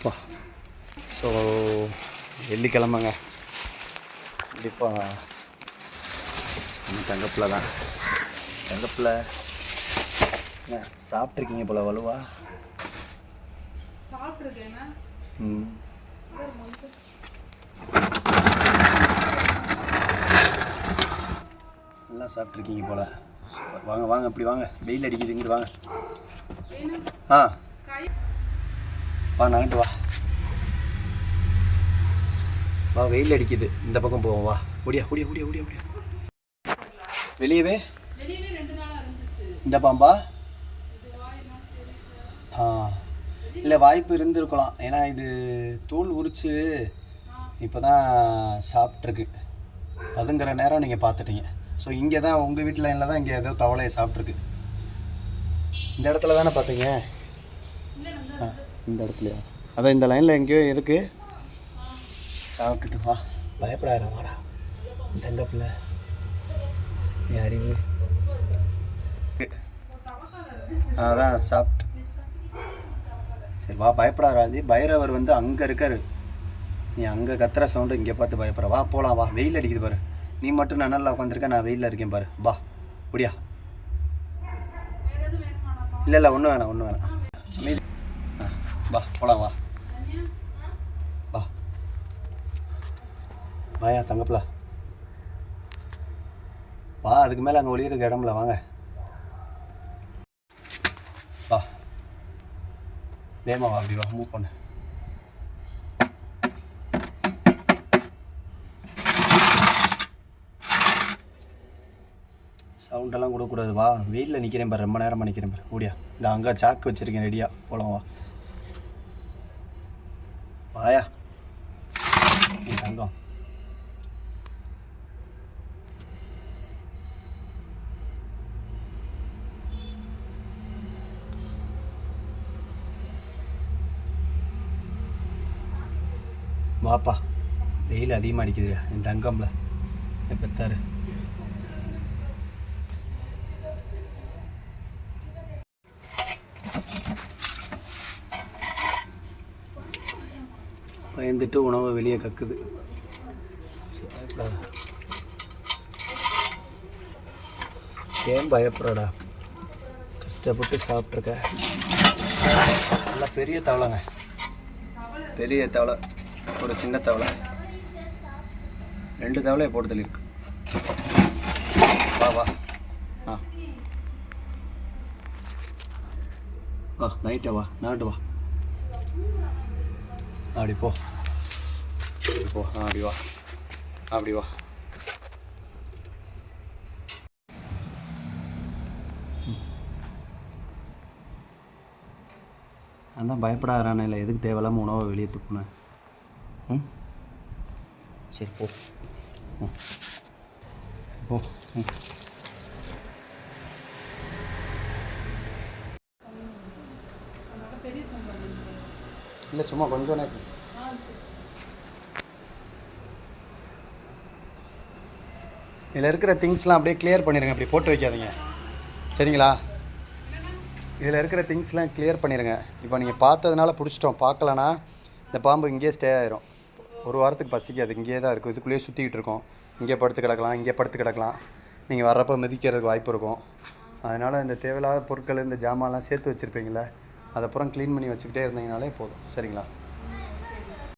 அப்பா ஸோ வெள்ளிக்கிழமைங்க. கண்டிப்பாக நம்ம தங்கப்பில் தான். தங்கப்பில் என்ன சாப்பிட்ருக்கீங்க போல வலுவா? ம். நல்லா சாப்பிட்ருக்கீங்க போல. வாங்க வாங்க இப்படி வாங்க. வெயில் அடிக்குது இங்கிட்டு வாங்க. ஆ. வா நகட்டு வா. வா வெயில் அடிக்குது. இந்த பக்கம் போவோம் வா. முடியா முடியா முடியா முடியா முடியா வெளியவே? இந்த பாம்பா? ஆ. இல்லை வாய்ப்பு இருந்திருக்கலாம். ஏன்னா இது தூள் உரிச்சு இப்போ தான் சாப்பிட்ருக்கு அதுங்கிற நேரம் நீங்கள் பார்த்துட்டீங்க. ஸோ இங்கே தான் உங்கள் வீட்டு லைனில் தான் இங்கே ஏதோ தவளையை சாப்பிட்ருக்கு இந்த இடத்துல தானே பார்த்தீங்க? ஆ. இந்த இடத்துலையா? அதான் இந்த லைனில் எங்கேயோ இருக்குது சாப்பிட்டுட்டு வா. பயப்படாத வாடா. தங்க பிள்ளை? என் அறிவு அதான் சாப்பிட்டு. சரி வா பயப்படாது பைரவர் வந்து அங்கே இருக்காரு. நீ அங்கே கத்துற சவுண்டு இங்கே பார்த்து பயப்படுற. வா போகலாம் வா. வெயில் அடிக்குது பாரு. நீ மட்டும் நான் நல்லா உட்காந்துருக்க நான் வெயிலில் இருக்கேன் பாரு. வா முடியா இல்லை இல்லை ஒன்றும் வேணாம் ஒன்றும் வேணாம். வா போகலாம் வா. வா. வாயா தங்கப்பில. வா அதுக்கு மேலே அங்கே ஒளியிறதுக்கு இடம்ல வாங்க. வா. வேமா வா அப்படி வா மூவ் பண்ணு. சவுண்டெல்லாம் கொடுக்கக்கூடாது வா. வெயிலில் நிற்கிறேன் பாரு ரொம்ப நேரமாக நிற்கிறேன் பாரு. ஓடியா. இந்த அங்கே சாக்கு வச்சுருக்கேன் ரெடியாக போலாம் வா வாயா நீ வாப்பா வெயில் அதிகமாக அடிக்குதுடா என் தங்கம்ல பெத்தாரு பயந்துட்டு உணவை வெளியே கக்குது. ஏன் பயப்படுறடா? கஷ்டப்பட்டு சாப்பிட்ருக்க நல்லா பெரிய தவளைங்க. பெரிய தவளை. ஒரு சின்ன தவளை. ரெண்டு தவளையை போட்டு தள்ளியிருக்கு. வா வா. ஆ. வா நைட்டை வா நாட்டு வா. அப்படி போ அப்படி போ அப்படி வா அப்படி வா. அதான் பயப்படாதானே இல்லை. எதுக்கு தேவையில்லாம உணவை வெளியே துப்புனேன் ம்? சரி போ. ம். போ. ம் அதனால பெரிய சம்பளம் இல்லை சும்மா கொஞ்சம் நேரம் இதில் இருக்கிற திங்ஸ்லாம் அப்படியே கிளியர் பண்ணிடுங்க அப்படி போட்டு வைக்காதீங்க. சரிங்களா? இதில் இருக்கிற திங்ஸ்லாம் கிளியர் பண்ணிடுங்க இப்போ நீங்கள் பார்த்ததுனால பிடிச்சிட்டோம். பார்க்கலனா இந்த பாம்பு இங்கேயே ஸ்டே ஆயிரும். ஒரு வாரத்துக்கு பசிக்காது. இங்கேயே தான் இருக்கும். இதுக்குள்ளேயே சுற்றிக்கிட்டு இருக்கோம். இங்கே படுத்து கிடக்கலாம் இங்கே படுத்து கிடக்கலாம். நீங்கள் வர்றப்ப மிதிக்கிறதுக்கு வாய்ப்பு இருக்கும். அதனால் இந்த தேவையில்லாத பொருட்கள் இந்த ஜாமான்லாம் சேர்த்து வச்சுருப்பீங்களே அதை அப்புறம் க்ளீன் பண்ணி வச்சுக்கிட்டே இருந்தீங்கனாலே போதும். சரிங்களா?